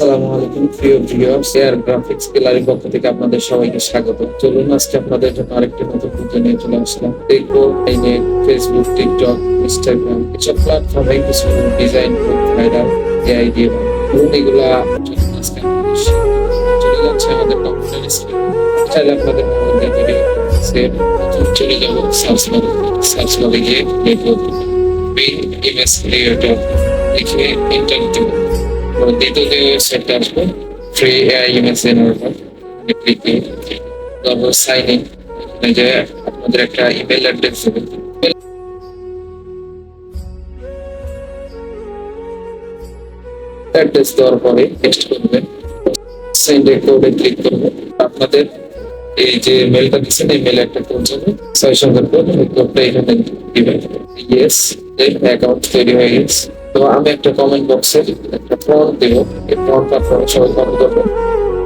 আসসালামু আলাইকুম, প্রিয় ভিউয়ার্স এয়ার গ্রাফিক্স গ্যালারির পক্ষ থেকে আপনাদের সবাইকে স্বাগত। চলুন আজকে আপনাদের জন্য আরেকটি নতুন ভিডিও নিয়ে চলে আসলাম। দেখব যে ফেসবুক টিকটক ইনস্টাগ্রাম এসব প্ল্যাটফর্মে কিছু ডিজাইন ভাইরাল এআই দিয়ে ধরুন এগুলা চলে যাচ্ছে আমাদের কম্পিউটার স্ক্রিন চাইলে আপনাদের মোবাইল তৈরি সেভ চলে যাব সার্চ বারে সার্চ বারে গিয়ে লিখব বিং ইমেজ ক্রিয়েটর লিখে এন্টার দ্বিতীয় আসবে free AI image sign in যে আপনাদের একটা ইমেল অ্যাড্রেস দেবে। অ্যাড্রেস দেওয়ার পরে টেক্সট করবেন সেন্ডে কোডে ক্লিক করবেন আপনাদের এই যে মেলটা দিচ্ছেন, এই মেলে একটা কোড যাবে ছয় সংখ্যার দিবেন। ইয়েস অ্যাকাউন্ট তৈরি হয়ে গেছে। তো আমি একটা কমেন্ট বক্সে একটা ফর্ম দেব। এই ফর্মটা আপনারা সবাই করবেন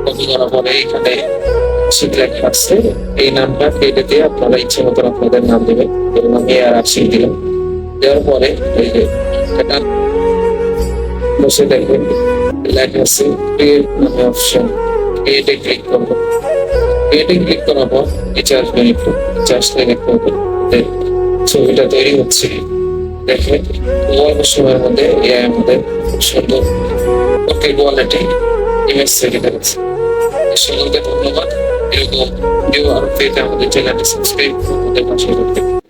কপি করার পরে এখানে শীত লেখা আছে। এই নামটা কেটে দিয়ে আপনারা ইচ্ছে মতো আপনাদের নাম দেবেন। এবং আমি আর আশিক দিলাম। দেওয়ার পরে এই যে এটা বসে দেখবেন, লেখা আছে ক্রিয়েট নামে অপশন ক্রিয়েটে ক্লিক করব ক্রিয়েটে ক্লিক করার পর আসবেন একটু। নিচে আসলে দেখতে ছবিটা তৈরি হচ্ছে। দেখেন অল্প সময়ের মধ্যে এআই আমাদের সুন্দর ওকে কোয়ালিটি ইমেজ তৈরি করেছে। সকলকে ধন্যবাদ। এরকম নিউ আরও পেতে আমাদের চ্যানেলটি সাবস্ক্রাইব করতে পাশে